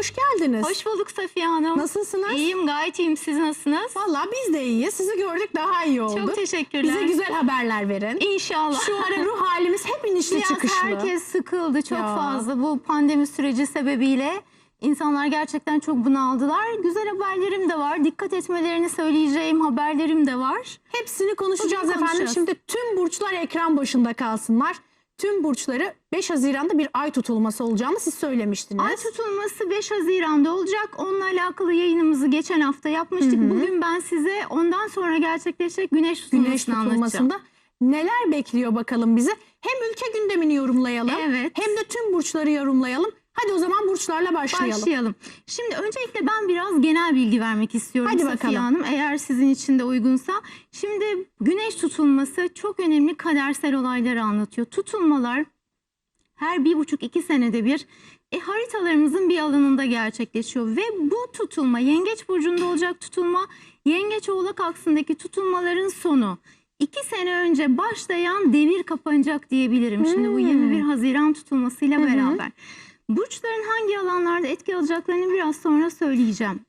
hoş geldiniz. Hoş bulduk Safiye Hanım. Nasılsınız? İyiyim gayet iyiyim. Siz nasılsınız? Vallahi biz de iyiyiz. Sizi gördük daha iyi olduk. Çok teşekkürler. Bize güzel haberler verin. İnşallah. Şu ara ruh halimiz hep inişli Biraz çıkışlı. herkes sıkıldı çok Ya. fazla bu pandemi süreci sebebiyle. İnsanlar gerçekten çok bunaldılar. Güzel haberlerim de var. Dikkat etmelerini söyleyeceğim haberlerim de var. Hepsini konuşacağız Bugün efendim. konuşacağız. Şimdi tüm burçlar ekran başında kalsınlar. Tüm burçları 5 Haziran'da bir ay tutulması olacağını siz söylemiştiniz. Ay tutulması 5 Haziran'da olacak. Onunla alakalı yayınımızı geçen hafta yapmıştık. Bugün ben size ondan sonra gerçekleşecek güneş tutulmasını Güneş tutulmasında neler bekliyor bakalım bizi? Hem ülke gündemini yorumlayalım Evet. hem de tüm burçları yorumlayalım. Hadi o zaman burçlarla başlayalım. Başlayalım. Şimdi öncelikle ben biraz genel bilgi vermek istiyorum Hadi Safiye bakalım. Hanım. Eğer sizin için de uygunsa. Şimdi güneş tutulması çok önemli kadersel olayları anlatıyor. Tutulmalar her bir buçuk iki senede bir e, haritalarımızın bir alanında gerçekleşiyor. Ve bu tutulma yengeç burcunda olacak tutulma yengeç oğlak aksındaki tutulmaların sonu. İki sene önce başlayan devir kapanacak diyebilirim. Şimdi bu Hmm. 21 Haziran tutulmasıyla Hı hı. Burçların hangi alanlarda etki alacaklarını biraz sonra söyleyeceğim.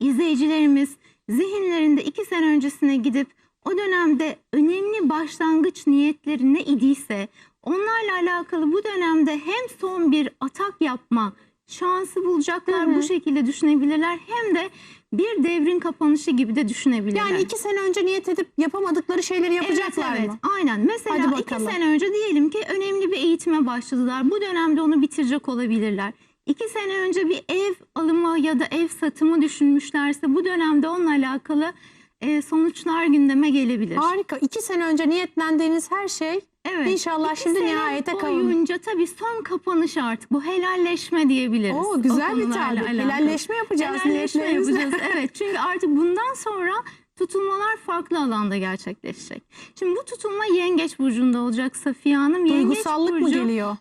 İzleyicilerimiz zihinlerinde iki sene öncesine gidip o dönemde önemli başlangıç niyetleri ne idiyse onlarla alakalı bu dönemde hem son bir atak yapma şansı bulacaklar Hı hı. bu şekilde düşünebilirler hem de bir devrin kapanışı gibi de düşünebilirler. Yani iki sene önce niyet edip yapamadıkları şeyleri yapacaklar evet, evet. mı? Aynen. Mesela iki sene önce diyelim ki önemli bir eğitime başladılar. Bu dönemde onu bitirecek olabilirler. İki sene önce bir ev alımı ya da ev satımı düşünmüşlerse bu dönemde onunla alakalı e, sonuçlar gündeme gelebilir. Harika. İki sene önce niyetlendiğiniz her şey Evet. inşallah İki şimdi sene nihayete kavun. boyunca tabii son kapanış artık. Bu helalleşme diyebiliriz. Oo, güzel bir tabir. Helalleşme yapacağız Helalleşme yapacağız. Evet çünkü artık bundan sonra tutulmalar farklı alanda gerçekleşecek. Şimdi bu tutulma Yengeç burcunda olacak Safiye Hanım. Yengeç Duygusallık mı burcu geliyor?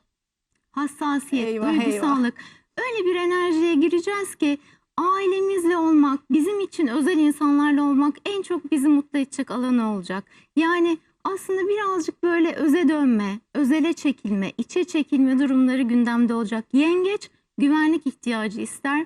hassasiyet, Eyvah, duygusallık. Öyle bir enerjiye gireceğiz ki ailemizle olmak, bizim için özel insanlarla olmak en çok bizi mutlu edecek alanı olacak. Yani aslında birazcık böyle öze dönme, özele çekilme, içe çekilme durumları gündemde olacak. Yengeç güvenlik ihtiyacı ister.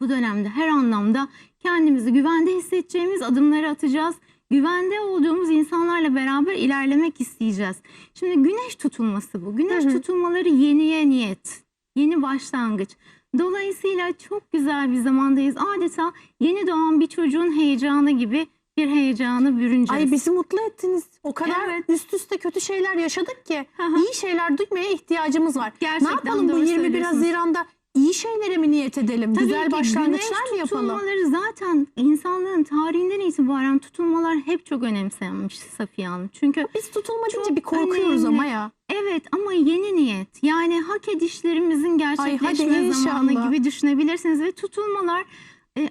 Bu dönemde her anlamda kendimizi güvende hissedeceğimiz adımları atacağız. Güvende olduğumuz insanlarla beraber ilerlemek isteyeceğiz. Şimdi güneş tutulması bu. Güneş Hı hı. tutulmaları yeniye niyet, yeni başlangıç. Dolayısıyla çok güzel bir zamandayız. Adeta yeni doğan bir çocuğun heyecanı gibi bir heyecanı bürüneceğiz. Ay bizi mutlu ettiniz. O kadar Evet. üst üste kötü şeyler yaşadık ki hı. iyi şeyler duymaya ihtiyacımız var. Gerçekten ne yapalım bu doğru 21 söylüyorsunuz. Haziran'da iyi şeylere mi niyet edelim? Tabii Güzel ki başlangıçlar mı yapalım? tutulmaları zaten insanlığın tarihinden itibaren tutulmalar hep çok önemsenmiş Safiye Hanım. Çünkü Biz tutulma deyince bir korkuyoruz önemli. ama ya. Evet ama yeni niyet yani hak edişlerimizin gerçekleşme zamanı inşallah. gibi düşünebilirsiniz ve tutulmalar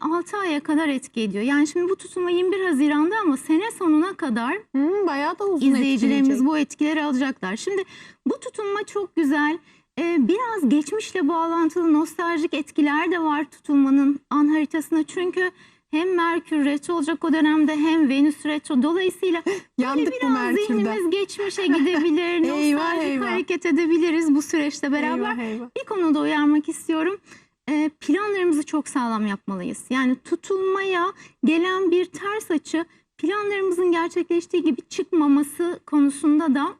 6 aya kadar etki ediyor. Yani şimdi bu tutulma 21 Haziran'da ama sene sonuna kadar Hmm, bayağı da uzun izleyicilerimiz bu etkileri alacaklar. Şimdi bu tutulma çok güzel. Ee, biraz geçmişle bağlantılı nostaljik etkiler de var tutulmanın an haritasında. Çünkü hem Merkür retro olacak o dönemde hem Venüs retro. Dolayısıyla Yandık bu biraz zihnimiz geçmişe gidebilir. Eyvah, nostaljik eyvah. hareket edebiliriz bu süreçte beraber. Eyvah, eyvah. Bir konuda uyarmak istiyorum. Ee, planlarımızı çok sağlam yapmalıyız. Yani tutulmaya gelen bir ters açı planlarımızın gerçekleştiği gibi çıkmaması konusunda da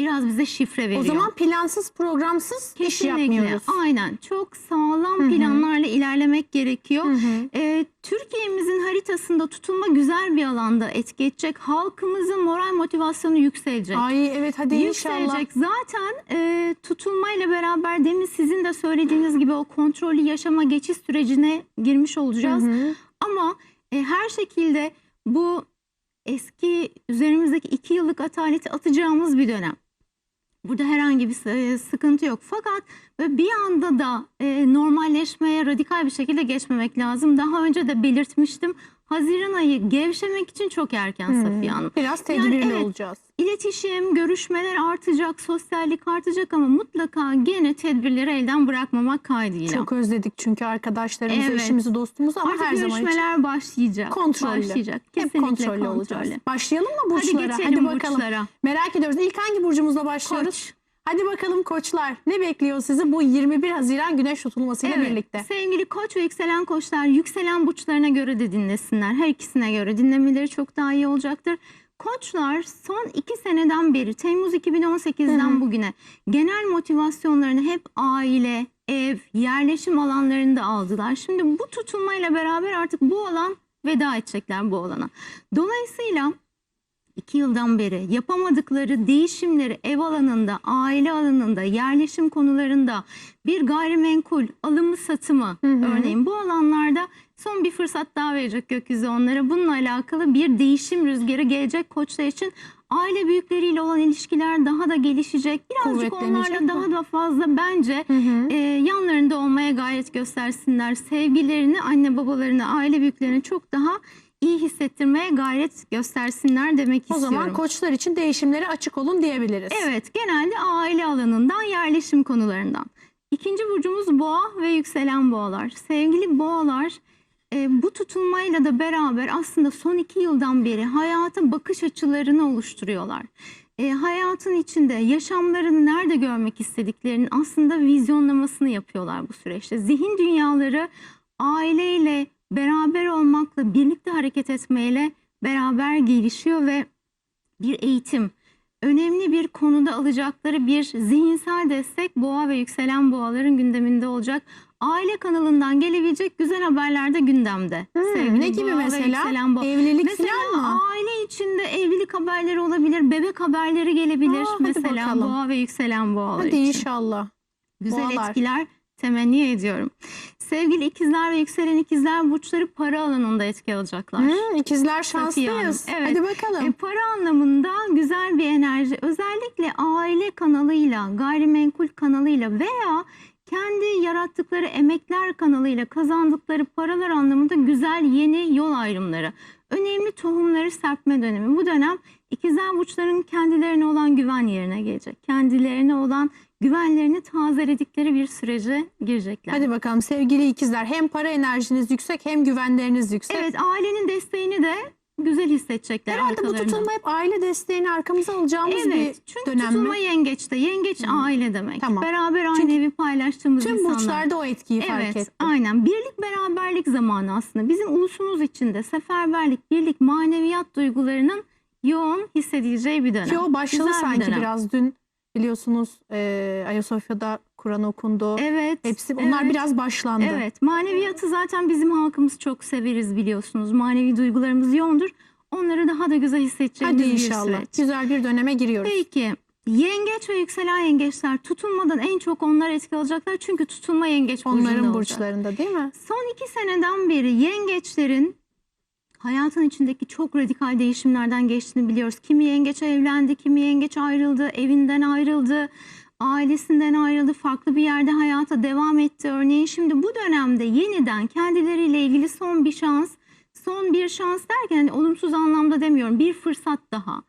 biraz bize şifre veriyor. O zaman plansız programsız iş Kesinlikle. yapmıyoruz. Aynen. Çok sağlam Hı hı. planlarla ilerlemek gerekiyor. Hı hı. Ee, Türkiye'mizin haritasında tutulma güzel bir alanda etki edecek. Halkımızın moral motivasyonu yükselecek. Ay evet hadi inşallah. Yükselecek. Zaten e, tutulmayla beraber demin sizin de söylediğiniz gibi o kontrollü yaşama geçiş sürecine girmiş olacağız. Hı hı. Ama e, her şekilde bu eski üzerimizdeki iki yıllık ataleti atacağımız bir dönem. Burada herhangi bir e, sıkıntı yok. Fakat bir anda da e, normalleşmeye radikal bir şekilde geçmemek lazım. Daha önce de belirtmiştim. Haziran ayı gevşemek için çok erken Hmm. Safiye Hanım. Biraz tedbirli evet. olacağız. İletişim, görüşmeler artacak, sosyallik artacak ama mutlaka gene tedbirleri elden bırakmamak kaydıyla. Çok özledik çünkü arkadaşlarımızı, Evet. eşimizi, dostumuzu ama Artık her zaman görüşmeler başlayacak. kontrollü. Başlayacak. hep Kesinlikle kontrollü kontrollü. olacağız. Başlayalım mı Hadi burçlara? geçelim bakalım. burçlara. Merak ediyoruz. İlk hangi burcumuzla başlıyoruz? Koç. Hadi bakalım koçlar ne bekliyor sizi bu 21 Haziran güneş tutulmasıyla Evet, birlikte? Sevgili koç ve yükselen koçlar yükselen burçlarına göre de dinlesinler. Her ikisine göre dinlemeleri çok daha iyi olacaktır. Koçlar son iki seneden beri Temmuz 2018'den Hı hı. bugüne genel motivasyonlarını hep aile, ev, yerleşim alanlarında aldılar. Şimdi bu tutulmayla beraber artık bu alan veda edecekler bu alana. Dolayısıyla iki yıldan beri yapamadıkları değişimleri ev alanında, aile alanında, yerleşim konularında bir gayrimenkul alımı satımı Hı hı. örneğin bu alanlarda son bir fırsat daha verecek gökyüzü onlara. Bununla alakalı bir değişim rüzgarı gelecek koçlar için. Aile büyükleriyle olan ilişkiler daha da gelişecek. Birazcık onlarla mi? daha da fazla bence Hı hı. e, yanlarında olmaya gayret göstersinler. Sevgilerini, anne babalarını, aile büyüklerini çok daha iyi hissettirmeye gayret göstersinler demek O istiyorum. zaman koçlar için değişimlere açık olun diyebiliriz. Evet, genelde aile alanından, yerleşim konularından. İkinci burcumuz boğa ve yükselen boğalar. Sevgili boğalar, e, bu tutulmayla da beraber aslında son iki yıldan beri hayata bakış açılarını oluşturuyorlar. E, hayatın içinde yaşamlarını nerede görmek istediklerinin aslında vizyonlamasını yapıyorlar bu süreçte. Zihin dünyaları aileyle beraber olmakla, birlikte hareket etmeyle beraber gelişiyor ve bir eğitim, önemli bir konuda alacakları bir zihinsel destek boğa ve yükselen boğaların gündeminde olacak. Aile kanalından gelebilecek güzel haberler de gündemde. Hmm, Sevgili ne gibi boğa mesela? boğa. Evlilik Mesela falan mı? aile içinde evlilik haberleri olabilir, bebek haberleri gelebilir. Aa, mesela bakalım. boğa ve yükselen boğalar Hadi için. inşallah. Güzel Boğalar. etkiler temenni ediyorum. Sevgili ikizler ve yükselen ikizler burçları para alanında etki alacaklar. Hmm, ikizler şanslıyız. evet. Hadi bakalım. E, para anlamında güzel bir enerji. Özellikle aile kanalıyla, gayrimenkul kanalıyla veya kendi yarattıkları emekler kanalıyla kazandıkları paralar anlamında güzel yeni yol ayrımları. Önemli tohumları serpme dönemi. Bu dönem ikizler burçların kendilerine olan güven yerine gelecek. Kendilerine olan güvenlerini tazeledikleri bir sürece girecekler. Hadi bakalım sevgili ikizler. Hem para enerjiniz yüksek hem güvenleriniz yüksek. Evet ailenin desteğini de güzel hissedecekler Herhalde bu tutulma hep aile desteğini arkamıza alacağımız Evet, bir çünkü dönem tutulma mi? yengeçte. Yengeç aile demek. Tamam. Beraber aynı Çünkü evi paylaştığımız Tüm insanlar. burçlarda o etkiyi fark Evet, ettim. aynen. Birlik beraberlik zamanı aslında. Bizim ulusumuz içinde seferberlik, birlik, maneviyat duygularının yoğun hissedileceği bir dönem. Ki o başladı Güzel bir sanki dönem. biraz dün biliyorsunuz e, Ayasofya'da Kur'an okundu. Evet. Hepsi onlar evet. biraz başlandı. Evet, maneviyatı zaten bizim halkımız çok severiz biliyorsunuz. Manevi duygularımız yoğundur. Onları daha da güzel hissedeceğimiz Hadi bir inşallah. süreç. Güzel bir döneme giriyoruz. Peki yengeç ve yükselen yengeçler tutulmadan en çok onlar etki alacaklar. Çünkü tutulma yengeç burcunda Onların olacak. burçlarında değil mi? Son iki seneden beri yengeçlerin hayatın içindeki çok radikal değişimlerden geçtiğini biliyoruz. Kimi yengeç evlendi, kimi yengeç ayrıldı, evinden ayrıldı, ailesinden ayrıldı, farklı bir yerde hayata devam etti. Örneğin şimdi bu dönemde yeniden kendileriyle ilgili son bir şans, son bir şans derken hani olumsuz anlamda demiyorum, bir fırsat daha.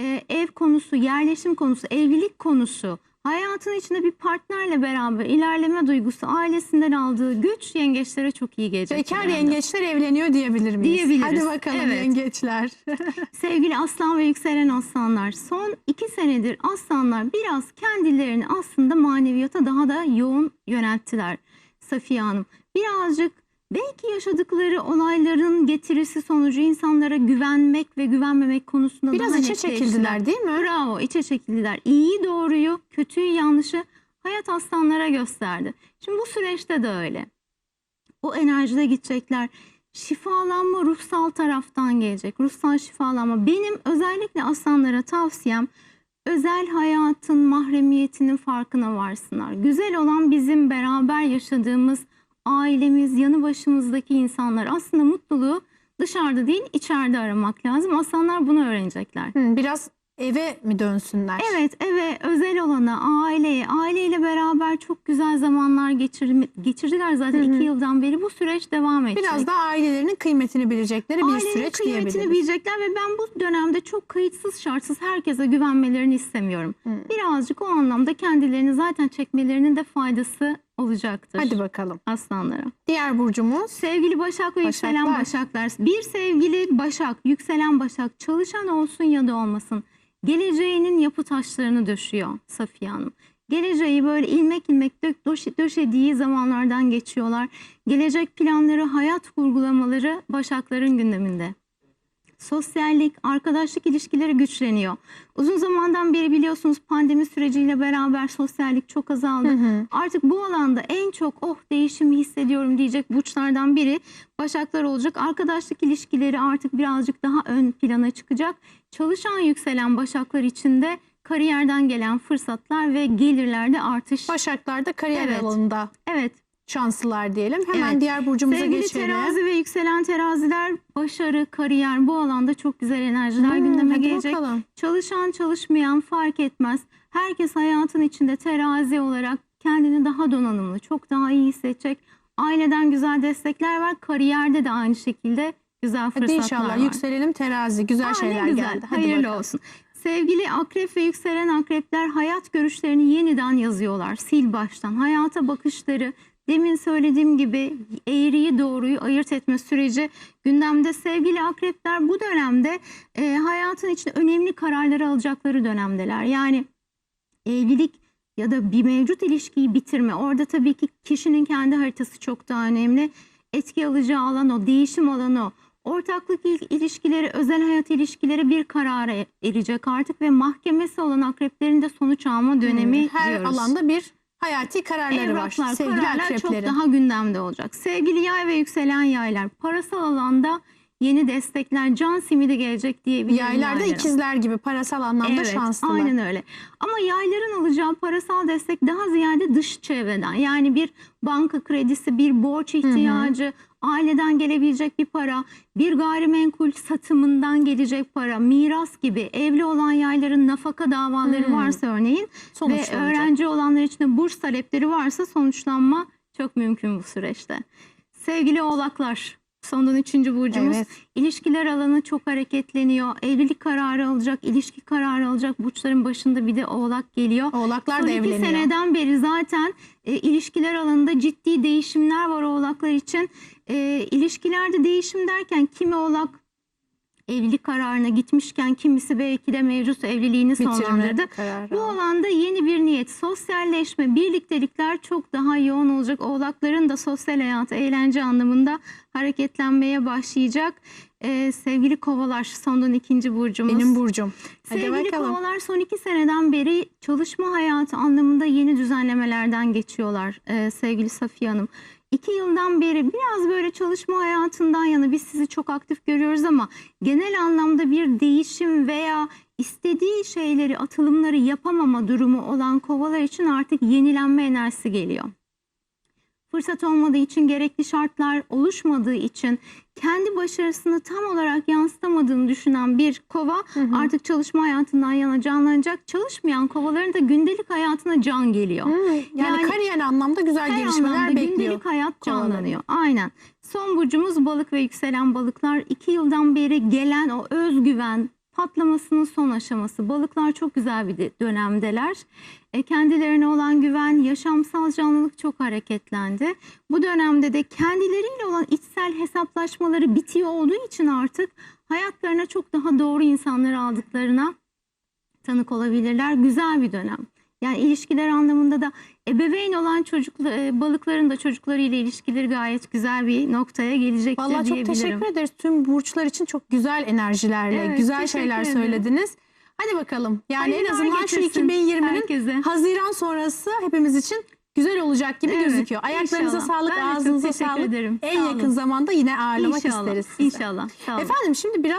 Ee, ev konusu, yerleşim konusu, evlilik konusu, hayatın içinde bir partnerle beraber ilerleme duygusu, ailesinden aldığı güç yengeçlere çok iyi gelecek. Bekar yengeçler evleniyor diyebilir miyiz? Diyebiliriz. Hadi bakalım Evet. yengeçler. Sevgili aslan ve yükselen aslanlar son iki senedir aslanlar biraz kendilerini aslında maneviyata daha da yoğun yönelttiler Safiye Hanım. Birazcık belki yaşadıkları olayların getirisi sonucu insanlara güvenmek ve güvenmemek konusunda Biraz daha içe çekildiler değil mi? Bravo içe çekildiler. İyiyi doğruyu, kötüyü yanlışı hayat aslanlara gösterdi. Şimdi bu süreçte de öyle. O enerjide gidecekler. Şifalanma ruhsal taraftan gelecek. Ruhsal şifalanma. Benim özellikle aslanlara tavsiyem özel hayatın mahremiyetinin farkına varsınlar. Güzel olan bizim beraber yaşadığımız ailemiz, yanı başımızdaki insanlar. Aslında mutluluğu dışarıda değil içeride aramak lazım. Aslanlar bunu öğrenecekler. Hı, biraz eve mi dönsünler? Evet, eve, özel olana, aileye, aileyle beraber çok güzel zamanlar geçirme, geçirdiler zaten Hı hı. iki yıldan beri. Bu süreç devam edecek. Biraz da ailelerinin kıymetini bilecekleri bir Ailenin süreç kıymetini diyebiliriz. bilecekler ve ben bu dönemde çok kayıtsız şartsız herkese güvenmelerini istemiyorum. Hı. Birazcık o anlamda kendilerini zaten çekmelerinin de faydası olacaktır. Hadi bakalım. aslanlara. Diğer burcumuz Sevgili Başak ve yükselen Başaklar. Başaklar. Bir sevgili Başak, yükselen Başak çalışan olsun ya da olmasın. geleceğinin yapı taşlarını döşüyor Safiye Hanım. Geleceği böyle ilmek ilmek dök, döşe- döşediği zamanlardan geçiyorlar. Gelecek planları, hayat kurgulamaları Başakların gündeminde. Sosyallik, arkadaşlık ilişkileri güçleniyor. Uzun zamandan beri biliyorsunuz pandemi süreciyle beraber sosyallik çok azaldı. Artık bu alanda en çok oh değişimi hissediyorum diyecek burçlardan biri Başaklar olacak. Arkadaşlık ilişkileri artık birazcık daha ön plana çıkacak. Çalışan yükselen Başaklar için de kariyerden gelen fırsatlar ve gelirlerde artış. Başaklarda kariyer Evet. alanında Evet. Şanslılar diyelim. Hemen Evet. diğer burcumuza Sevgili geçelim. terazi ve yükselen teraziler başarı, kariyer bu alanda çok güzel enerjiler Hmm, gündeme hadi gelecek. bakalım. Çalışan çalışmayan fark etmez. Herkes hayatın içinde terazi olarak kendini daha donanımlı, çok daha iyi hissedecek. Aileden güzel destekler var. Kariyerde de aynı şekilde güzel Hadi fırsatlar inşallah var. yükselelim terazi. Güzel Aa, şeyler güzel. geldi. Hadi Hayırlı bakalım. olsun. Sevgili akrep ve yükselen akrepler hayat görüşlerini yeniden yazıyorlar. Sil baştan. Hayata bakışları, demin söylediğim gibi eğriyi doğruyu ayırt etme süreci gündemde. Sevgili akrepler bu dönemde e, hayatın içinde önemli kararları alacakları dönemdeler. Yani evlilik ya da bir mevcut ilişkiyi bitirme. Orada tabii ki kişinin kendi haritası çok daha önemli. Etki alacağı alan o, değişim alanı o. Ortaklık il- ilişkileri, özel hayat ilişkileri bir karara erecek artık ve mahkemesi olan akreplerin de sonuç alma dönemi Hmm, Her diyoruz. alanda bir hayati kararları Evraklar, var. Sevgili kararlar çok akreplerin. daha gündemde olacak. Sevgili yay ve yükselen yaylar, parasal alanda yeni destekler, can simidi gelecek diyebilirim Yaylarda yaylara. ikizler gibi parasal anlamda Evet, şanslılar. aynen öyle. Ama yayların alacağı parasal destek daha ziyade dış çevreden. Yani bir banka kredisi, bir borç ihtiyacı, aileden gelebilecek bir para, bir gayrimenkul satımından gelecek para, miras gibi evli olan yayların nafaka davaları Hmm. varsa örneğin ve öğrenci olanlar için de burs talepleri varsa sonuçlanma çok mümkün bu süreçte. Sevgili oğlaklar, sondan üçüncü burcumuz. Evet. İlişkiler alanı çok hareketleniyor. Evlilik kararı alacak, ilişki kararı alacak. Burçların başında bir de oğlak geliyor. Oğlaklar Son da iki evleniyor. seneden beri zaten e, ilişkiler alanında ciddi değişimler var oğlaklar için. E, ilişkilerde değişim derken kimi oğlak evlilik kararına gitmişken kimisi belki de mevcut evliliğini sonlandırdı. Kararı. Bu alanda yeni bir niyet, sosyalleşme, birliktelikler çok daha yoğun olacak. Oğlakların da sosyal hayatı, eğlence anlamında hareketlenmeye başlayacak. Ee, sevgili kovalar, sondan ikinci burcumuz. Benim burcum. Hadi Sevgili bakalım. kovalar son iki seneden beri çalışma hayatı anlamında yeni düzenlemelerden geçiyorlar ee, sevgili Safiye Hanım. İki yıldan beri biraz böyle çalışma hayatından yana biz sizi çok aktif görüyoruz ama genel anlamda bir değişim veya istediği şeyleri, atılımları yapamama durumu olan kovalar için artık yenilenme enerjisi geliyor. Fırsat olmadığı için, gerekli şartlar oluşmadığı için kendi başarısını tam olarak yansıtamadığını düşünen bir kova artık çalışma hayatından yana canlanacak. Çalışmayan kovaların da gündelik hayatına can geliyor. Hmm, yani, Yani kariyer anlamda güzel gelişmeler anlamda bekliyor. gündelik hayat canlanıyor. Aynen. Son burcumuz balık ve yükselen balıklar. iki yıldan beri gelen o özgüven patlamasının son aşaması. Balıklar çok güzel bir de- dönemdeler. E, kendilerine olan güven, yaşamsal canlılık çok hareketlendi. Bu dönemde de kendileriyle olan içsel hesaplaşmaları bitiyor olduğu için artık hayatlarına çok daha doğru insanları aldıklarına tanık olabilirler. Güzel bir dönem. Yani ilişkiler anlamında da ebeveyn olan çocuk e, balıkların da çocuklarıyla ilişkileri gayet güzel bir noktaya gelecektir Vallahi çok diyebilirim. teşekkür ederiz. Tüm burçlar için çok güzel enerjilerle, Evet, güzel şeyler ederim. söylediniz. Hadi bakalım. Yani en Hayırlar azından şu getirsin 2020'nin herkese. Haziran sonrası hepimiz için güzel olacak gibi Evet, gözüküyor. Ayaklarınıza inşallah. sağlık, Ben çok ağzınıza sağlık. ederim. En Sağ yakın olun. zamanda yine ağırlamak İnşallah. isteriz sizi. İnşallah. Efendim şimdi biraz